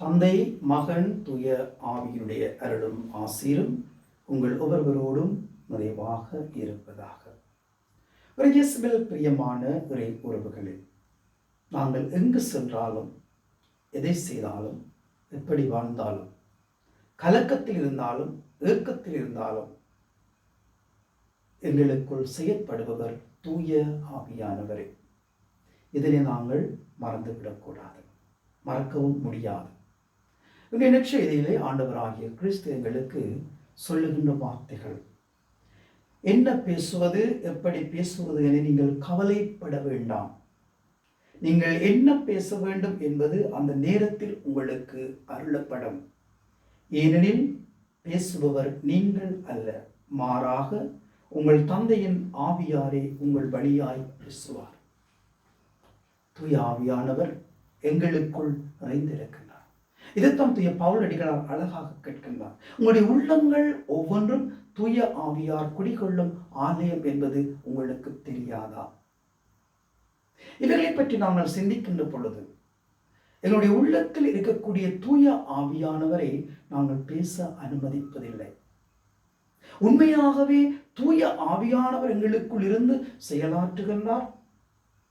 தந்தை மகன் தூய ஆவியினுடைய அருளும் ஆசீரும் உங்கள் ஒவ்வொருவரோடும் நிறைவாக இருப்பதாக. ஒரு பிரியமான இறை உறவுகளே நாங்கள் எங்கு சென்றாலும் எதை செய்தாலும் எப்படி வாழ்ந்தாலும் கலக்கத்தில் இருந்தாலும் ஏக்கத்தில் இருந்தாலும் எங்களுக்குள் செயற்படுபவர் தூய ஆவியானவரே. இதனை நாங்கள் மறந்துவிடக்கூடாது மறக்கவும் முடியாது. இன்றைய நற்செய்தியிலே ஆண்டவராகிய கிறிஸ்து எங்களுக்கு சொல்லுகின்ற வார்த்தைகள். என்ன பேசுவது எப்படி பேசுவது என நீங்கள் கவலைப்பட வேண்டாம். நீங்கள் என்ன பேச வேண்டும் என்பது அந்த நேரத்தில் உங்களுக்கு அருளப்படும். ஏனெனில் பேசுபவர் நீங்கள் அல்ல மாறாக உங்கள் தந்தையின் ஆவியாரே உங்கள் வழியாய் பேசுவார். தூய ஆவியானவர் எங்களுக்குள் நிறைந்திருக்கின்றார் இதைத்தான் தூய பவுல் அடிகளால் அழகாக கேட்கின்றார். உங்களுடைய உள்ளங்கள் ஒவ்வொன்றும் தூய ஆவியார் குடிகொள்ளும் ஆலயம் என்பது உங்களுக்கு தெரியாதா? இவர்களை பற்றி நாங்கள் சிந்திக்கின்ற பொழுது எங்களுடைய உள்ளத்தில் இருக்கக்கூடிய தூய ஆவியானவரை நாங்கள் பேச அனுமதிப்பதில்லை. உண்மையாகவே தூய ஆவியானவர் எங்களுக்குள் இருந்து செயலாற்றுகின்றார்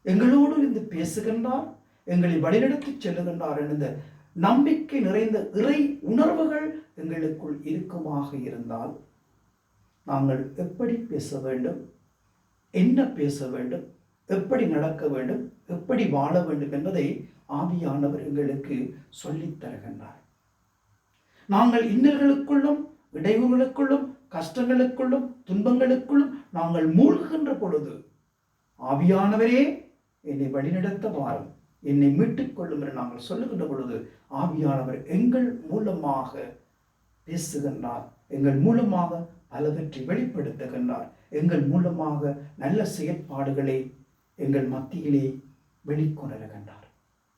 எங்களோடு இருந்து பேசுகின்றார் எங்களை வழிநடத்தி செல்லுகின்றார் என்ற நம்பிக்கை நிறைந்த இறை உணர்வுகள் எங்களுக்குள் இருக்குமாக இருந்தால் நாங்கள் எப்படி பேச வேண்டும்? என்ன பேச வேண்டும்? எப்படி நடக்க வேண்டும்? எப்படி வாழ வேண்டும் என்பதை ஆவியானவர் எங்களுக்கு சொல்லித் தருகின்றார். நாங்கள் இன்னல்களுக்குள்ளும் இடையூறுகளுக்குள்ளும் கஷ்டங்களுக்குள்ளும் துன்பங்களுக்குள்ளும் நாங்கள் மூழ்கின்ற பொழுது ஆவியானவரே என்னை வழிநடத்த வாரும் என்னை மீட்டுக் கொள்ளும் என்று நாங்கள் சொல்லுகின்ற பொழுது ஆவியானவர் எங்கள் மூலமாக பேசுகின்றார். எங்கள் மூலமாக பலவற்றை வெளிப்படுத்துகின்றார். எங்கள் மூலமாக நல்ல செயற்பாடுகளை எங்கள் மத்தியிலே வெளிக்கொணர்கின்றார்.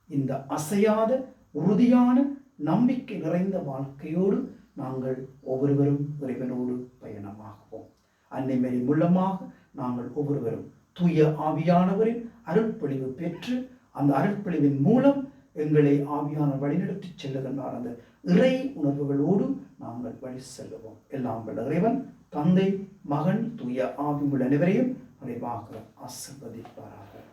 இந்த அசையாத உறுதியான நம்பிக்கை நிறைந்த வாழ்க்கையோடு நாங்கள் ஒவ்வொருவரும் இறைவனோடு பயணமாகுவோம். அன்னை மேரி மூலமாக நாங்கள் ஒவ்வொருவரும் தூய ஆவியானவரின் அருட்பொழிவு பெற்று அந்த அருட்பொழிவின் மூலம் எங்களை ஆவியான வழிநடத்தி செல்லுகின்றார். அந்த இறை உணர்வுகளோடு நாங்கள் வழி செல்லுவோம். எல்லாம் வல்ல இறைவன் தந்தை மகன் தூய ஆவிமுள்ள அனைவரையும் நிறைவாக ஆசிர்வதிப்பார்கள்